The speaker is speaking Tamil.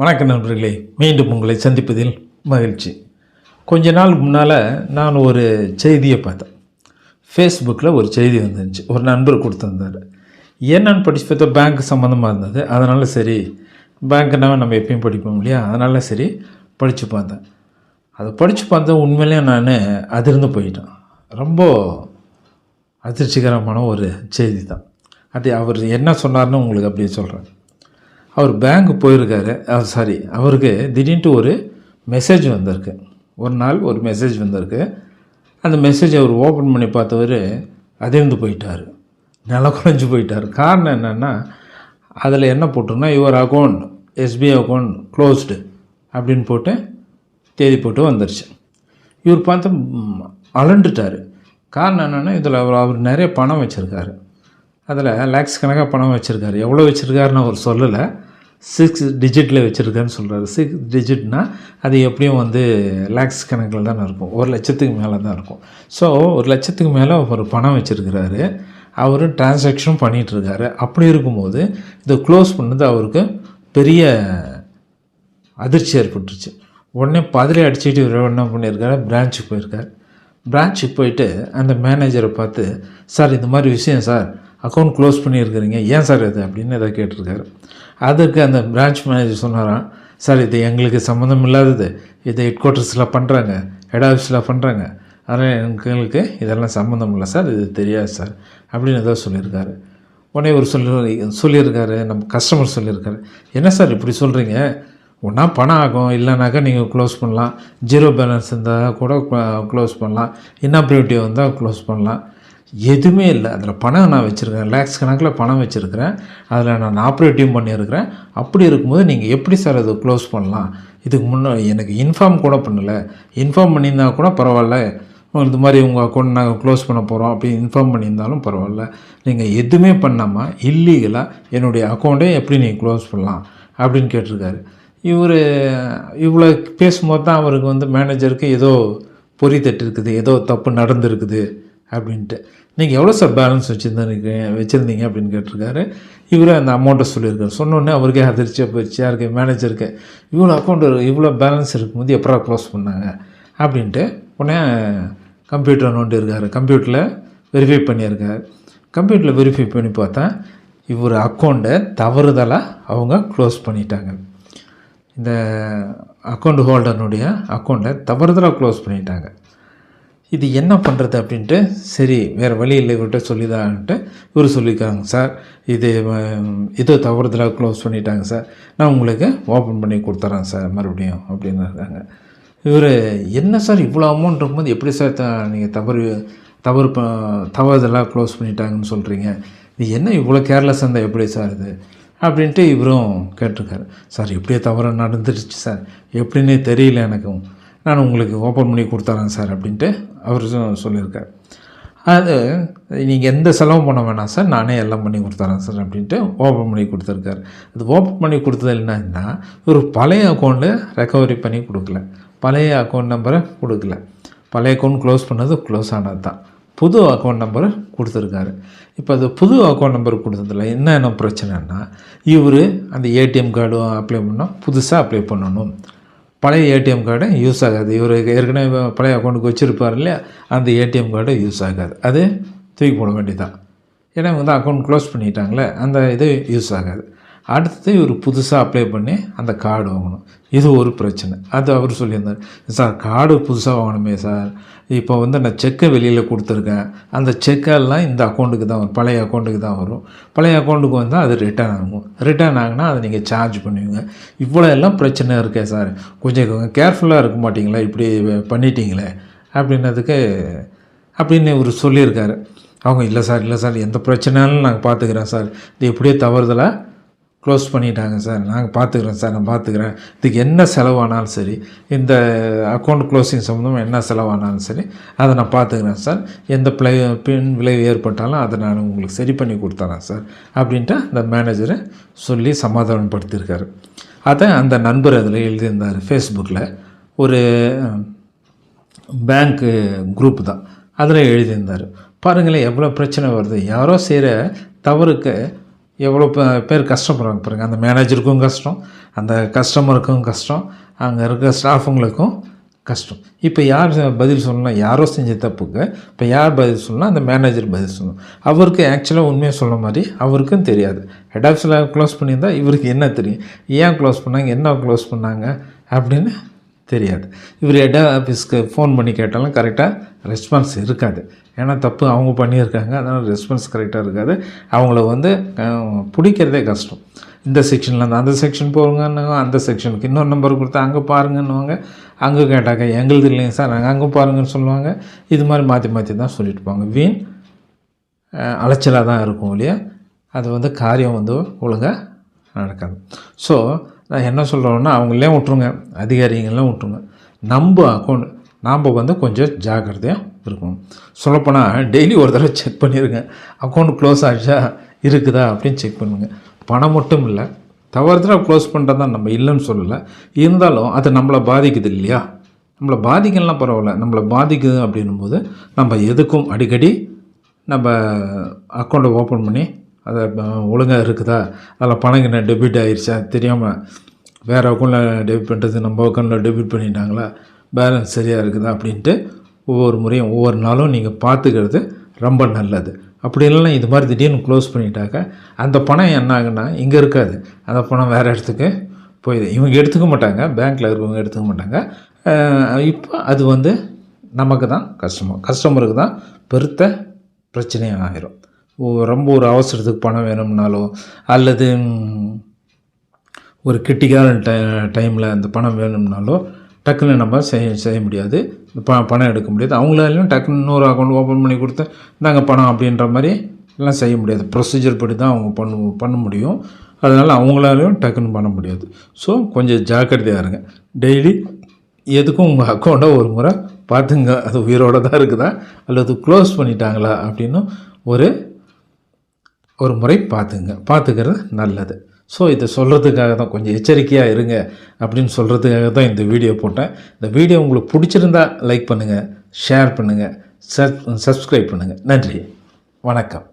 வணக்கம் நண்பர்களே மீண்டும் உங்களை சந்திப்பதில் மகிழ்ச்சி. கொஞ்ச நாள் முன்னால் நான் ஒரு செய்தியை பார்த்தேன். ஃபேஸ்புக்கில் ஒரு செய்தி வந்துருந்துச்சு. ஒரு நண்பர் கொடுத்துருந்தார். என்னன்னு படிச்சு பார்த்தா பேங்க் சம்மந்தமாக இருந்தது? அதனால் சரி பேங்க்னா நம்ம எப்பயும் படிப்போம் இல்லையா? அதனால் சரி படித்து பார்த்தேன். அதை படித்து பார்த்தேன் உண்மையிலேயே நான் அதிர்ந்து போயிட்டேன். ரொம்ப அதிர்ச்சிகரமான ஒரு செய்தி தான். அது அவர் என்ன சொன்னார்னு உங்களுக்கு அப்படியே சொல்கிறேன் அவர் பேங்க் போயிருக்காரு. சாரி அவருக்கு திடீர்னு ஒரு மெசேஜ் வந்திருக்கு. ஒரு நாள் ஒரு மெசேஜ் வந்திருக்கு. அந்த மெசேஜ் அவர் ஓப்பன் பண்ணி பார்த்தவர் அதிர்ந்து போயிட்டார். நில குறைஞ்சி போயிட்டார். காரணம் என்னென்னா அதில் என்ன போட்டிருன்னா your account SBI account closed அப்படின்னு போட்டு தேதி போட்டு வந்துருச்சு. இவர் பார்த்து அலண்டுட்டார். காரணம் என்னென்னா இதில் அவர் அவர் நிறைய பணம் வச்சுருக்காரு. அதில் லேக்ஸ் கணக்காக பணம் வச்சுருக்காரு. எவ்வளோ வச்சுருக்காருன்னு அவர் சொல்லலை. சிக்ஸ் டிஜிட்டில் வச்சுருக்கேன்னு சொல்கிறாரு சிக்ஸ் டிஜிட்னால் அது எப்படியும் வந்து லேக்ஸ் கணக்கில் தானே இருக்கும். ஒரு லட்சத்துக்கு மேலே தான் இருக்கும். ஸோ ஒரு லட்சத்துக்கு மேலே அவர் பணம் வச்சுருக்கிறாரு. அவர் டிரான்சாக்ஷன் பண்ணிகிட்ருக்காரு அப்படி இருக்கும்போது இதை க்ளோஸ் பண்ணது அவருக்கு பெரிய அதிர்ச்சி ஏற்பட்டுருச்சு. உடனே பதறி அடிச்சுட்டு இவர் என்ன பண்ணியிருக்காரு? பிரான்ச்சுக்கு போயிருக்கார். பிரான்ச்சுக்கு போயிட்டு அந்த மேனேஜரை பார்த்து சார் இந்த மாதிரி விஷயம் சார் அக்கௌண்ட் க்ளோஸ் பண்ணியிருக்கிறீங்க. ஏன் சார் இது? அப்படின்னு எதாவது கேட்டிருக்காரு. அதுக்கு அந்த பிரான்ச் மேனேஜர் சொன்னாராம் சார் இது எங்களுக்கு சம்மந்தம் இல்லாதது. இது ஹெட் குவார்ட்டர்ஸில் பண்ணுறாங்க ஹெட் ஆஃபீஸில் பண்ணுறாங்க அதனால் எங்களுக்கு இதெல்லாம் சம்மந்தம் இல்லை சார் இது தெரியாது சார். அப்படின்னு ஏதோ சொல்லியிருக்காரு. உடனே ஒரு சொல்லி சொல்லியிருக்காரு நம்ம கஸ்டமர் சொல்லியிருக்காரு. என்ன சார் இப்படி சொல்கிறீங்க ஒன்றா பணம் ஆகும் இல்லைனாக்கா நீங்கள் க்ளோஸ் பண்ணலாம். ஜீரோ பேலன்ஸ் இருந்தால் கூட க்ளோஸ் பண்ணலாம். இன்னாப்ரிவிட்டி வந்தால் க்ளோஸ் பண்ணலாம். எதுவுமே இல்லை. அதில் பணம் நான் வச்சுருக்கேன் லேக்ஸ் கணக்கில் பணம் வச்சுருக்கிறேன். அதில் நான் ஆப்ரேட்டிவ் பண்ணியிருக்கிறேன். அப்படி இருக்கும்போது நீங்கள் எப்படி சார் அதை க்ளோஸ் பண்ணலாம்? இதுக்கு முன்னே எனக்கு இன்ஃபார்ம் கூட பண்ணலை. இன்ஃபார்ம் பண்ணியிருந்தா கூட பரவாயில்ல. இது மாதிரி உங்கள் அக்கௌண்ட் நாங்கள் க்ளோஸ் பண்ண போகிறோம் அப்படி இன்ஃபார்ம் பண்ணியிருந்தாலும் பரவாயில்ல. நீங்கள் எதுவுமே பண்ணாமல் இல்லீகலாக என்னுடைய அக்கௌண்ட்டே எப்படி நீங்கள் க்ளோஸ் பண்ணலாம்? அப்படின்னு கேட்டிருக்காரு. இவர் இவ்வளோ பேசும்போது தான் அவருக்கு வந்து மேனேஜருக்கு ஏதோ பொறி தட்டிருக்குது. ஏதோ தப்பு நடந்திருக்குது. அப்படின்ட்டு. நீங்கள் எவ்வளோ சார் பேலன்ஸ் வச்சுருந்தீங்க வச்சுருந்தீங்க அப்படின்னு கேட்டிருக்காரு. இவரே அந்த அமௌண்ட்டை சொல்லியிருக்காரு. சொன்னோடனே அவருக்கே அதிர்ச்சியாக போயிடுச்சு. யாருக்கு? மேனேஜருக்கு இவ்வளோ அக்கௌண்ட் இவ்வளோ பேலன்ஸ் இருக்கும்போது எப்படா க்ளோஸ் பண்ணாங்க? அப்படின்ட்டு உடனே கம்ப்யூட்டர் நோண்டி இருக்காரு. கம்ப்யூட்டரில் வெரிஃபை பண்ணியிருக்காரு. கம்ப்யூட்டரில் வெரிஃபை பண்ணி பார்த்தா இவர் அக்கௌண்ட்டை தவறுதலாக அவங்க க்ளோஸ் பண்ணிட்டாங்க. இந்த அக்கௌண்ட் ஹோல்டர்னுடைய அக்கௌண்ட்டை தவறுதலாக க்ளோஸ் பண்ணிட்டாங்க. இது என்ன பண்ணுறது அப்படின்ட்டு சரி வேறு வழி இல்லை இவர்கிட்ட சொல்லிதான்ட்டு இவர் சொல்லியிருக்காங்க சார். இது இது தவறுதலாக க்ளோஸ் பண்ணிட்டாங்க சார். நான் உங்களுக்கு ஓப்பன் பண்ணி கொடுத்துறேன் சார் மறுபடியும் அப்படின்னு இருக்காங்க இவர் என்ன சார் இவ்வளோ அமௌண்ட் இருக்கும்போது எப்படி சார் த நீங்கள் தவறு தவறு ப தவறுதலாக க்ளோஸ் பண்ணிட்டாங்கன்னு சொல்கிறீங்க இது என்ன இவ்வளோ கேர்லெஸ் இருந்தால் எப்படி சார் இது? அப்படின்ட்டு இவரும் கேட்டிருக்காரு. சார் எப்படியே தவறு நடந்துருச்சு சார். எப்படின்னே தெரியல எனக்கும். நான் உங்களுக்கு ஓப்பன் பண்ணி கொடுத்துறேன் சார் அப்படின்ட்டு அவர் சொல்லியிருக்கார். அது நீங்கள் எந்த செலவும் பண்ண வேணாம் சார். நானே எல்லாம் பண்ணி கொடுத்துறேன் சார் அப்படின்ட்டு ஓப்பன் பண்ணி கொடுத்துருக்காரு. அது ஓப்பன் பண்ணி கொடுத்தது என்னன்னா ஒரு பழைய அக்கௌண்ட்டு ரெக்கவரி பண்ணி கொடுக்கல. பழைய அக்கௌண்ட் நம்பரை கொடுக்கல. பழைய அக்கௌண்ட் க்ளோஸ் பண்ணது க்ளோஸ் ஆனது தான் புது அக்கௌண்ட் நம்பர் கொடுத்துருக்காரு. இப்போ அது புது அக்கௌண்ட் நம்பர் கொடுத்ததில் என்னென்ன பிரச்சனைன்னா இவர் அந்த ஏடிஎம் கார்டு அப்ளை பண்ணால் புதுசாக அப்ளை பண்ணணும். பழைய ஏடிஎம் கார்டு யூஸ் ஆகாது. இவர் ஏற்கனவே பழைய அக்கௌண்ட்டுக்கு வச்சுருப்பார் இல்லையா? அந்த ஏடிஎம் கார்டு யூஸ் ஆகாது. அது தூக்கி போட வேண்டியதான் ஏன்னா இவங்க அக்கௌண்ட் க்ளோஸ் பண்ணிட்டாங்களே அந்த இது யூஸ் ஆகாது. அடுத்தது இவர் புதுசாக அப்ளை பண்ணி அந்த கார்டு வாங்கணும். இது ஒரு பிரச்சனை. அது அவர் சொல்லியிருந்தார். சார் கார்டு புதுசாக வாங்கணுமே சார். இப்போ வந்து நான் செக்கை வெளியில் கொடுத்துருக்கேன். அந்த செக்கெல்லாம் இந்த அக்கௌண்ட்டுக்கு தான் வரும். பழைய அக்கௌண்ட்டுக்கு தான் வரும். பழைய அக்கௌண்ட்டுக்கு வந்தால் அது ரிட்டர்ன் ஆகும். ரிட்டர்ன் ஆகுனா அதை நீங்கள் சார்ஜ் பண்ணுவீங்க. இவ்வளோ எல்லாம் பிரச்சனை இருக்கே சார். கொஞ்சம் கேர்ஃபுல்லாக இருக்க மாட்டிங்களா? இப்படி பண்ணிட்டீங்களே? அப்படின்னதுக்கு அப்படின்னு இவர் சொல்லியிருக்காரு. அவங்க இல்லை சார் இல்லை சார். எந்த பிரச்சனைனாலும் நாங்கள் பார்த்துக்குறோம் சார். இது எப்படியோ தவறுதலாக க்ளோஸ் பண்ணிட்டாங்க சார். நாங்கள் பார்த்துக்குறோம் சார். நான் பார்த்துக்குறேன் இதுக்கு என்ன செலவானாலும் சரி இந்த அக்கௌண்ட் க்ளோசிங் சம்மந்தமாக என்ன செலவானாலும் சரி அதை நான் பார்த்துக்குறேன் சார். எந்த பிளை பின் விளைவு ஏற்பட்டாலும் அதை நான் உங்களுக்கு சரி பண்ணி கொடுத்துறேன் சார் அப்படின்ட்டு அந்த மேனேஜரை சொல்லி சமாதானப்படுத்தியிருக்காரு. அதை அந்த நண்பர் அதில் எழுதியிருந்தார் ஃபேஸ்புக்கில் ஒரு பேங்க்கு குரூப் தான். அதில் எழுதியிருந்தார். பாருங்களேன் எவ்வளோ பிரச்சனை வருது. யாரோ செய்கிற தவறுக்கு எவ்வளோ பேர் கஷ்டப்படுறாங்க பாருங்கள் அந்த மேனேஜருக்கும் கஷ்டம் அந்த கஸ்டமருக்கும் கஷ்டம் அங்கே இருக்க ஸ்டாஃபுங்களுக்கும் கஷ்டம். இப்போ யார் பதில் சொல்லலாம் யாரோ செஞ்ச தப்புக்கு இப்போ யார் பதில் சொல்லலாம் அந்த மேனேஜர் பதில் சொல்லணும். அவருக்கு ஆக்சுவலாக உண்மையாக சொல்ல மாதிரி அவருக்கும் தெரியாது. ஹெட் ஆஃபீஸில் க்ளோஸ் பண்ணியிருந்தால் இவருக்கு என்ன தெரியும்? ஏன் க்ளோஸ் பண்ணாங்க? என்ன க்ளோஸ் பண்ணாங்க? அப்படின்னு தெரியாது. இவர் ஹெட் ஆஃபீஸ்க்கு ஃபோன் பண்ணி கேட்டாலும் கரெக்டாக ரெஸ்பான்ஸ் இருக்காது. ஏன்னா தப்பு அவங்க பண்ணியிருக்காங்க அதனால் ரெஸ்பான்ஸ் கரெக்டாக இருக்காது. அவங்கள வந்து பிடிக்கிறதே கஷ்டம். இந்த செக்ஷனில் அந்த செக்ஷன் போங்க அந்த செக்ஷனுக்கு இன்னொரு நம்பர் கொடுத்தா அங்கே பாருங்கன்னுவாங்க. அங்கே கேட்டாக்க எங்களுது இல்லைங்க சார் நாங்கள் அங்கே பாருங்கன்னு சொல்லுவாங்க. இது மாதிரி மாற்றி மாற்றி தான் சொல்லிட்டு போவாங்க. வீண் அலைச்சலாக தான் இருக்கும் இல்லையா அது வந்து காரியம் வந்து ஒழுங்காக நடக்காது. ஸோ நான் என்ன சொல்கிறோன்னா அவங்களே விட்ருங்க அதிகாரிங்கெல்லாம் விட்ருங்க நம்ம அக்கௌண்ட் நாம் வந்து கொஞ்சம் ஜாக்கிரதையாக இருக்கணும். சொல்லப்போனால் டெய்லி ஒரு தடவை செக் பண்ணிடுங்க அக்கௌண்ட் க்ளோஸ் ஆகிடுச்சா இருக்குதா அப்படின்னு செக் பண்ணுங்கள் பணம் மட்டும் இல்லை தவறுதலாக க்ளோஸ் பண்ணுறது தான் நம்ம இல்லைன்னு சொல்லலை. இருந்தாலும் அது நம்மளை பாதிக்குது இல்லையா? நம்மளை பாதிக்கலாம் பரவாயில்ல. நம்மளை பாதிக்குது அப்படின்னும் போது நம்ம எதுக்கும் அடிக்கடி நம்ம அக்கௌண்ட்டை ஓப்பன் பண்ணி அதை ஒழுங்காக இருக்குதா? அதில் பணம் என்ன டெபிட் ஆகிருச்சா தெரியாமல் வேறு அக்கௌண்ட்டில் டெபிட் பண்ணுறது நம்ம அக்கௌண்ட்டில் டெபிட் பண்ணிட்டாங்களா? பேலன்ஸ் சரியாக இருக்குதா? அப்படின்ட்டு ஒவ்வொரு முறையும் ஒவ்வொரு நாளும் நீங்கள் பார்த்துக்கிறது ரொம்ப நல்லது. அப்படி இல்லைன்னா இது மாதிரி திடீர்னு க்ளோஸ் பண்ணிட்டாக்க அந்த பணம் என்ன ஆகுன்னா இங்கே இருக்காது. அந்த பணம் வேறு இடத்துக்கு போயிடுது. இவங்க எடுத்துக்க மாட்டாங்க. பேங்க்கில் இருக்கவங்க எடுத்துக்க மாட்டாங்க. இப்போ அது வந்து நமக்கு தான் கஷ்டமாக கஸ்டமருக்கு தான் பெருத்த பிரச்சனையாக ஆகிரும் ரொம்ப ஒரு அவசரத்துக்கு பணம் வேணும்னாலோ அல்லது ஒரு கிரிட்டிக்கான டை டைமில் அந்த பணம் வேணும்னாலோ டக்குன்னு நம்ம செய்ய செய்ய முடியாது. ப பணம் எடுக்க முடியாது. அவங்களாலையும் டக்குன்னு இன்னொரு அக்கௌண்ட் ஓப்பன் பண்ணி கொடுத்து நாங்கள் பணம் அப்படின்ற மாதிரி எல்லாம் செய்ய முடியாது. ப்ரொசீஜர் படி தான் அவங்க பண்ண பண்ண முடியும். அதனால் அவங்களாலையும் டக்குன்னு பண்ண முடியாது. ஸோ கொஞ்சம் ஜாக்கிரதையாக இருங்க. டெய்லி எதுக்கும் உங்கள் அக்கௌண்ட்டை ஒரு முறை பார்த்துங்க. அது உயிரோட தான் இருக்குதா? அல்லது க்ளோஸ் பண்ணிட்டாங்களா? அப்படின்னு ஒரு ஒரு முறை பார்த்துங்க. பார்த்துக்கிறது நல்லது. ஸோ இதை சொல்கிறதுக்காக தான் கொஞ்சம் எச்சரிக்கையாக இருங்க அப்படின்னு சொல்கிறதுக்காக தான் இந்த வீடியோ போட்டேன். இந்த வீடியோ உங்களுக்கு பிடிச்சிருந்தா லைக் பண்ணுங்கள் ஷேர் பண்ணுங்கள் சப் சப்ஸ்கிரைப் பண்ணுங்கள் நன்றி. வணக்கம்.